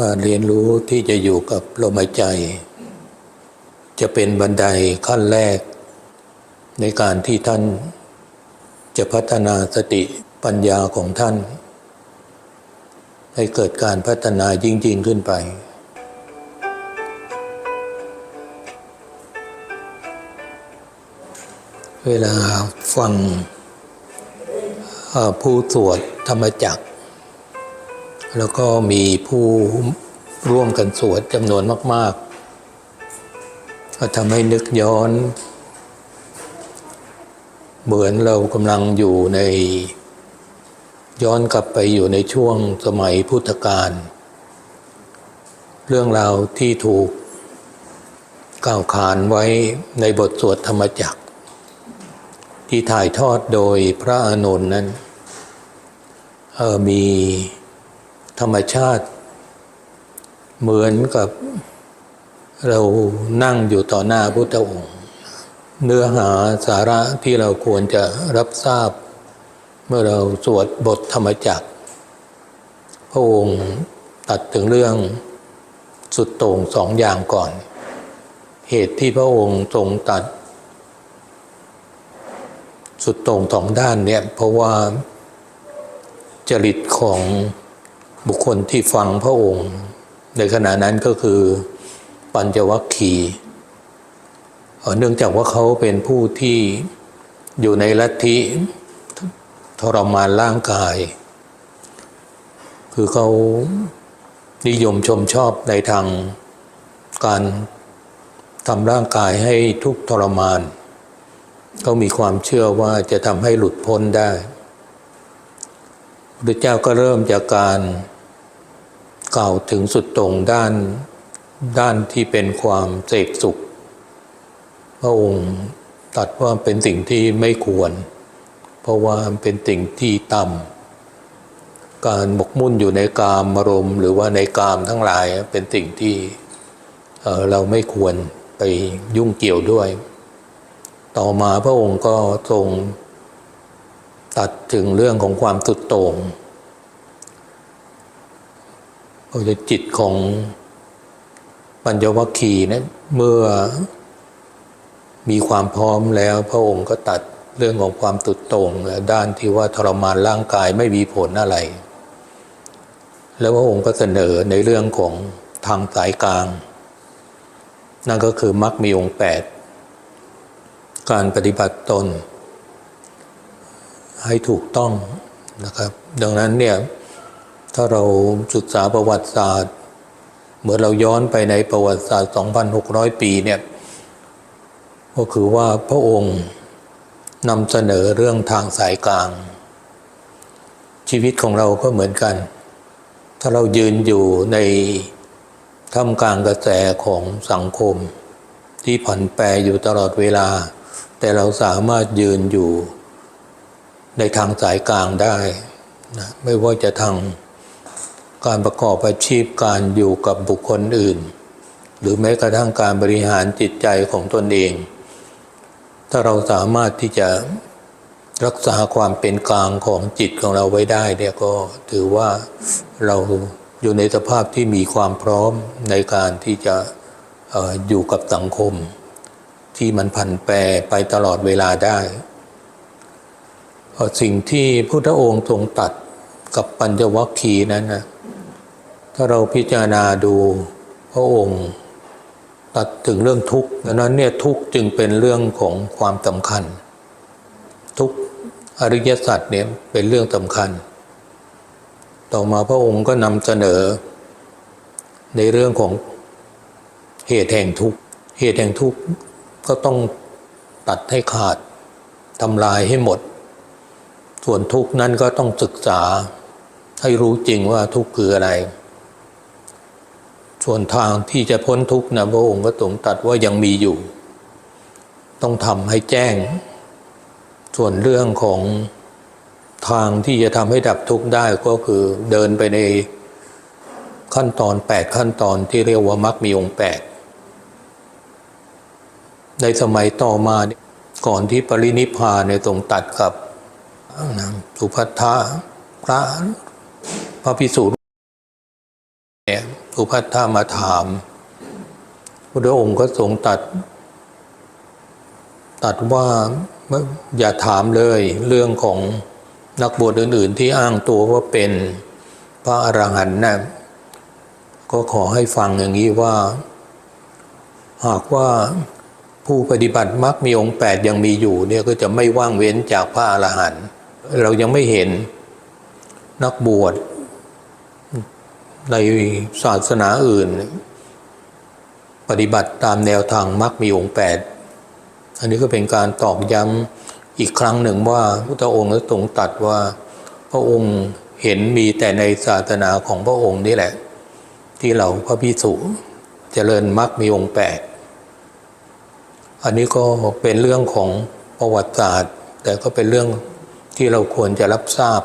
การเรียนรู้ที่จะอยู่กับลมหายใจ จะเป็นบันไดขั้นแรก ในการที่ท่านจะพัฒนาสติปัญญาของท่าน ให้เกิดการพัฒนายิ่งยิ่งขึ้นไป เวลาฟังผู้สวดธรรมจักร แล้วก็มีผู้ร่วมกันสวดจำนวนมาก ๆ ก็ทำให้นึกย้อน เหมือนเรากำลังอยู่ใน ย้อนกลับไปอยู่ในช่วงสมัยพุทธกาลเรื่องราวที่ถูกกล่าวขานไว้ในบทสวดธรรมจักร ที่ถ่ายทอดโดยพระอานนท์นั้นออมี ธรรมชาติ เหมือนกับเรานั่งอยู่ต่อหน้าพุทธองค์ เนื้อหาสาระที่เราควรจะรับทราบ เมื่อเราสวดบทธรรมจักร พระองค์ตัดถึงเรื่องสุดโต่งสองอย่างก่อน เหตุที่พระองค์ทรงตัด สุดโต่งสองด้านเนี่ยเพราะว่าจริตของ บุคคลที่ฟังพระองค์ ในขณะนั้นก็คือปัญจวัคคีย์เนื่องจากว่าเขาเป็นผู้ที่อยู่ในลัทธิทรมานร่างกาย คือเขานิยมชมชอบในทางการทำร่างกายให้ทุกทรมาน เขามีความเชื่อว่าจะทำให้หลุดพ้นได้พระเจ้าก็เริ่มจากการ กล่าวถึงสุดตรงด้านด้านที่เป็นความเสกสุข พระองค์ตัดว่าเป็นสิ่งที่ไม่ควร เพราะว่าเป็นสิ่งที่ต่ำการหมกมุ่นอยู่ในกามอารมณ์หรือว่าในกามทั้งหลายเป็นสิ่งที่เอ่อเราไม่ควรไปยุ่งเกี่ยวด้วย ต่อมาพระองค์ก็ทรงตัดถึงเรื่องของความสุดโต่ง ก็จะจิตของปัญญวัคคีย์นะเมื่อมีความพร้อมแล้วพระองค์ก็ตัดเรื่องของความตุดต่งด้านที่ว่าทรมานร่างกายไม่มีผลอะไร แล้วพระองค์ก็เสนอในเรื่องของทางสายกลาง นั่นก็คือมรรคมีองค์แปดการปฏิบัติตน ให้ถูกต้องนะครับ ดังนั้นเนี่ย ถ้าเราศึกษาประวัติศาสตร์เมื่อเราย้อนไปในประวัติศาสตร์ 2,600 ปีเนี่ยก็คือว่าพระองค์นำเสนอเรื่องทางสายกลาง ชีวิตของเราก็เหมือนกัน ถ้าเรายืนอยู่ในท่ามกลางกระแสของสังคม ที่ผันแปรอยู่ตลอดเวลา แต่เราสามารถยืนอยู่ในทางสายกลางได้นะไม่ว่าจะทาง การประกอบอาชีพการอยู่กับบุคคลอื่น หรือแม้กระทั่งการบริหารจิตใจของตนเอง ถ้าเราสามารถที่จะรักษาความเป็นกลางของจิตของเราไว้ได้เนี่ยก็ถือว่าเราอยู่ในสภาพที่มีความพร้อมในการที่จะอออยู่กับสังคม ที่มันผันแปรไปตลอดเวลาได้ สิ่งที่พุทธองค์ทรงตัดกับปัญจวัคคีย์นั้นนะ ถ้าเราพิจารณาดูพระองค์ตัดถึงเรื่องทุกข์ดังนั้นเนี่ยทุกข์จึงเป็นเรื่องของความสำคัญ ทุกอริยสัจเนี่ยเป็นเรื่องสำคัญ ต่อมาพระองค์ก็นำเสนอ ในเรื่องของเหตุแห่งทุกข์เหตุแห่งทุกข์ก็ต้องตัดให้ขาดทำลายให้หมด ส่วนทุกข์นั้นก็ต้องศึกษาให้รู้จริงว่าทุกข์คืออะไร ส่วนทางที่จะพ้นทุกข์นะพระองค์ก็ทรงตัดว่ายังมีอยู่ ต้องทำให้แจ้ง ส่วนเรื่องของทางที่จะทำให้ดับทุกข์ได้ก็คือเดินไปในขั้นตอนแปดขั้นตอนที่เรียกว่ามรรคมีองค์แปดในสมัยต่อมาเนี่ยก่อนที่ปรินิพพานเนี่ทรงตัดกับสุภัททะพระพระพิสุ เนี่ยสุภัทธามาถามพระองค์ก็ทรงตัด ตัดว่าอย่าถามเลยเรื่องของนักบวชอื่น ๆ ที่อ้างตัวว่าเป็นพระอรหันต์นะก็ขอให้ฟังอย่างนี้ว่า หากว่าผู้ปฏิบัติมรรคมีองค์แปดยังมีอยู่เนี่ยก็จะไม่ว่างเว้นจากพระอรหันต์เรายังไม่เห็นนักบวช ในศาสนาอื่น ปฏิบัติตามแนวทางมรรคมีองค์แปดอันนี้ก็เป็นการตอกย้ำอีกครั้งหนึ่งว่าพุทธองค์ก็ทรงตัดว่า พระองค์เห็นมีแต่ในศาสนาของพระองค์นี่แหละ ที่เราพระพิสุเจริญมรรคมีองค์แปดอันนี้ก็เป็นเรื่องของประวัติศาสตร์ แต่ก็เป็นเรื่องที่เราควรจะรับทราบ